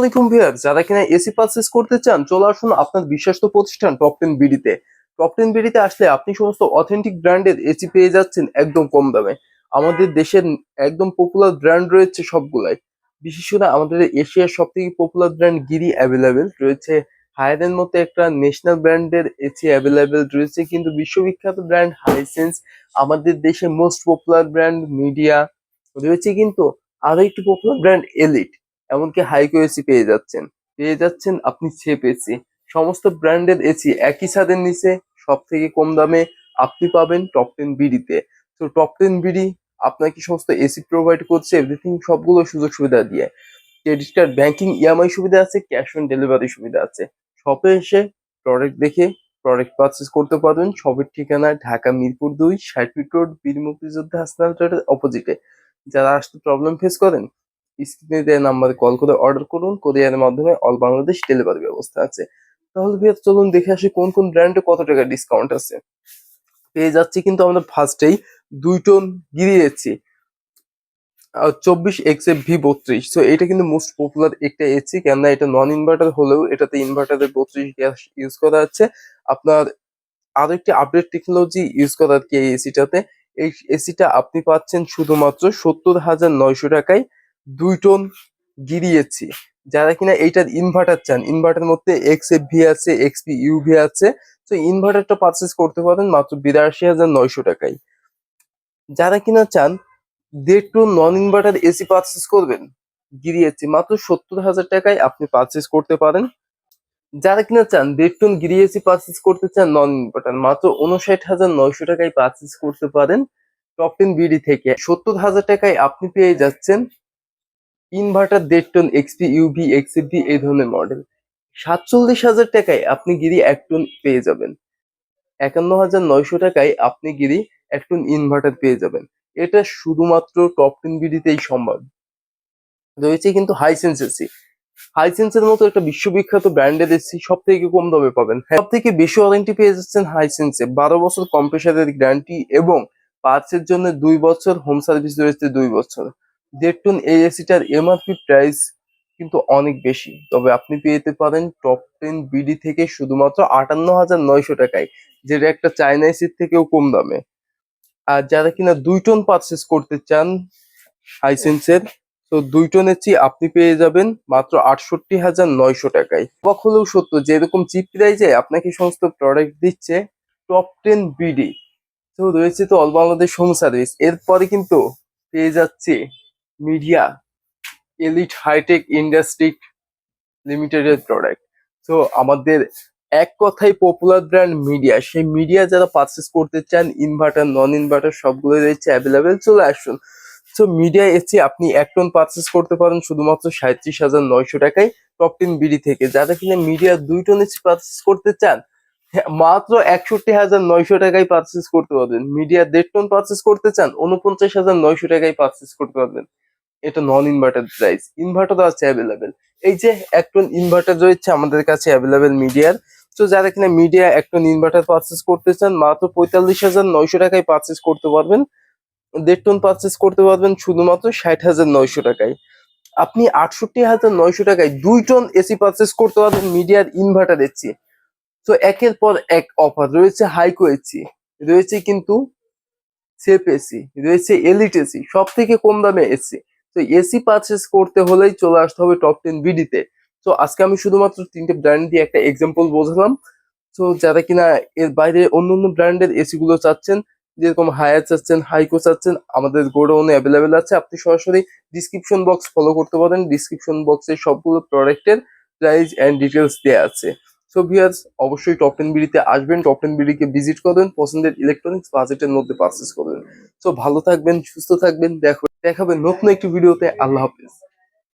আলাইকুম ভিউয়ার যারা কিনা এসি পারচেস করতে চান, চলে আসুন আপনার বিশ্বস্ত প্রতিষ্ঠান টপ টেন বিডিতে টপ টেন বিডিতে আসলে আপনি সমস্ত অথেন্টিক ব্র্যান্ডের এসি পেয়ে যাচ্ছেন একদম কম দামে। আমাদের দেশের একদম পপুলার ব্র্যান্ড রয়েছে সবগুলাই। বিশেষ করে আমাদের এশিয়ার সব থেকে পপুলার ব্র্যান্ড গিরি অ্যাভেলেবেল রয়েছে হায়ারের মতো একটা ন্যাশনাল ব্র্যান্ডের এসি অ্যাভেলেবেল রয়েছে কিন্তু বিশ্ববিখ্যাত ব্র্যান্ড হাইসেন্স আমাদের দেশে মোস্ট পপুলার ব্র্যান্ড মিডিয়া রয়েছে কিন্তু আরও একটি পপুলার ব্র্যান্ড এলিট এমনকি হাইকো এসি পেয়ে যাচ্ছেন। পেয়ে যাচ্ছেন আপনি সেপ এসি সমস্ত ব্র্যান্ডের এসি একই ছাদের নিচে সব থেকে কম দামে আপনি পাবেন টপ টেন বিডিতে তো। টপ টেন বিডি আপনাকে সমস্ত এসি প্রোভাইড করছে এভরিথিং সবগুলো সুযোগ সুবিধা দিয়ে। ক্রেডিট কার্ড ব্যাংকিং ইএমআই সুবিধা আছে ক্যাশ অন ডেলিভারি সুবিধা আছে। শপে এসে প্রোডাক্ট দেখে প্রোডাক্ট পারচেস করতে পারবেন। শপের ঠিকানা ঢাকা মিরপুর দুই, ষাট রোড বীর মুক্তিযোদ্ধা হাসপাতালের অপোজিটে যারা আসতে প্রবলেম ফেস করেন স্ক্রিনে নাম্বারে কল করে অর্ডার করুন কোরিয়ারের মাধ্যমে অল বাংলাদেশ ডেলিভারি ব্যবস্থা আছে। তাহলে ভাইয়া চলুন দেখে আসি কোন কোন ব্র্যান্ডে কত টাকা ডিসকাউন্ট আছে। পেয়ে যাচ্ছি কিন্তু আমরা ফার্স্টেই দুই টন গিরিয়েছি। চব্বিশ এক্স এফ ভি বত্রিশ। তো এটা কিন্তু মোস্ট পপুলার একটা এসি কেননা এটা নন ইনভার্টার হলেও এটাতে ইনভার্টারের বত্রিশ গ্যাস ইউজ করা আছে। আপনার আরও একটি আপডেট টেকনোলজি ইউজ করা আর কি এই এসিটাতে এই এসিটা আপনি পাচ্ছেন শুধুমাত্র সত্তর হাজার নয়শো টাকায়। দুই টন গিরিয়েছি। যারা কিনা এইটার ইনভার্টার চান ইনভার্টার মধ্যে এক্স এফ ভি আছে এক্সপি ইউভি আছে, তো ইনভার্টারটা পারচেস করতে পারেন মাত্র বিরাশি হাজার নয়শো টাকায়। যারা কিনা চান, দেড় ton non inverter AC purchase করবেন, গিরিয়েছি, মাত্র সত্তর হাজার টাকায় আপনি পারচেস করতে পারেন। যারা কিনা চান, দেড় টন গিরিয়েছি পারচেস করতে চান নন ইনভার্টার মাত্র উনষাট হাজার নয়শো টাকায় পারচেস করতে পারেন। টপ টেন বিডি থেকে সত্তর হাজার টাকায় আপনি পেয়ে যাচ্ছেন ইনভার্টার দেড় টন এক্সপি ইউভি এক্সএফভি এই ধরনের মডেল সাতচল্লিশ হাজার টাকায় আপনি গিরি এক টন পেয়ে যাবেন। একান্ন হাজার নয়শো টাকায় আপনি গিরি এক টন ইনভার্টার পেয়ে যাবেন। এটা শুধুমাত্র টপ টেন বিডিতেই সম্ভব। রয়েছে কিন্তু হাইসেন্স এসি হাইসেন্সের মতো একটা বিশ্ববিখ্যাত ব্র্যান্ডের এসি সব থেকে কম দামে পাবেন। সব থেকে বেশি ওয়ারেন্টি পেয়ে যাচ্ছেন হাইসেন্সে বারো বছর কম্প্রেসারের গ্যারান্টি এবং পার্টসের জন্য দুই বছর হোম সার্ভিস রয়েছে দুই বছর। দেড় টন এই এসিটার এমআরপি প্রাইস কিন্তু অনেক বেশি। তবে আপনি পেতে পারেন টপ টেন বিডি থেকে শুধুমাত্র আটান্ন হাজার নয়শো টাকায় যেটা একটা চায়না এসির থেকেও কম দামে। আর যারা কিনা দুই টন পারচেস করতে চান হাইসেন্সের তো দুই টনের এসি আপনি পেয়ে যাবেন মাত্র আটষট্টি হাজার নয়শো টাকায়। অবাক হলেও সত্য যে এরকম চিপ প্রাইজে আপনাকে সমস্ত প্রোডাক্ট দিচ্ছে টপ টেন বিডি তো রয়েছে তো অল বাংলাদেশ হোম সার্ভিস এরপরে কিন্তু পেয়ে যাচ্ছে মিডিয়া এলিট হাইটেক ইন্ডাস্ট্রি লিমিটেডের প্রোডাক্ট তো আমাদের এক কথায় পপুলার ব্র্যান্ড মিডিয়া সেই মিডিয়া যারা পারচেস করতে চান ইনভার্টার নন ইনভার্টার সবগুলো রয়েছে অ্যাভেলেবেল চলে আসুন। তো মিডিয়া এসি আপনি এক টন পারচেস করতে পারেন শুধুমাত্র সাঁত্রিশ হাজার নয়শো টাকায় টপ টেন বিডি থেকে। যারা কিনা মিডিয়া দুই টন এসে পারচেস করতে চান হ্যাঁ, মাত্র একষট্টি হাজার নয়শো টাকায় পারচেস করতে পারবেন। মিডিয়া দেড় টন পারচেস করতে চান উনপঞ্চাশ হাজার নয়শো টাকায় পারচেস করতে পারবেন। এটা নন ইনভার্টার প্রাইস ইনভার্টার আছে অ্যাভেলেবেল এই যে এক টন ইনভার্টার রয়েছে আমাদের কাছে অ্যাভেলেবেল মিডিয়ার তো যারা কিনা মিডিয়া এক টন ইনভার্টার পারচেস করতে চান, মাত্র পঁয়তাল্লিশ হাজার নয়শো টাকায় পারচেস করতে পারবেন। দেড় টন পারচেস করতে পারবেন শুধুমাত্র ষাট হাজার নয়শো টাকায়। আপনি আটষট্টি হাজার নয়শো টাকায় দুই টন এসি পারচেস করতে পারবেন মিডিয়ার ইনভার্টার এসি তো একের পর এক অফার রয়েছে হাইকো এসি রয়েছে কিন্তু সেফ এসি রয়েছে এলিট এসি সব থেকে কম দামে এসি তো এসি পারচেস করতে হলেই চলে আসতে হবে টপ টেন বিডিতে তো। আজকে আমি শুধুমাত্র তিনটে ব্র্যান্ড দিয়ে একটা এক্সাম্পল বোঝালাম। তো যারা কিনা এর বাইরে অন্য অন্য ব্র্যান্ডের এসি গুলো চাচ্ছেন, যেরকম হায়ার চাচ্ছেন হাইকো চাচ্ছেন, আমাদের গোডাউনে অ্যাভেলেবেল আছে। আপনি সরাসরি ডিসক্রিপশন বক্স ফলো করতে পারেন। ডিসক্রিপশন বক্সে সবগুলো প্রোডাক্টের প্রাইস অ্যান্ড ডিটেলস দেওয়া আছে। সো ভিয়ার্স অবশ্যই টপ টেন বিডিতে আসবেন টপ টেন বিডিকে ভিজিট করবেন পছন্দের ইলেকট্রনিক্স বাজেটের মধ্যে পারচেস করবেন সো ভালো থাকবেন, সুস্থ থাকবেন দেখবেন দেখাবেন নতুন একটি ভিডিওতে আল্লাহ হাফেজ।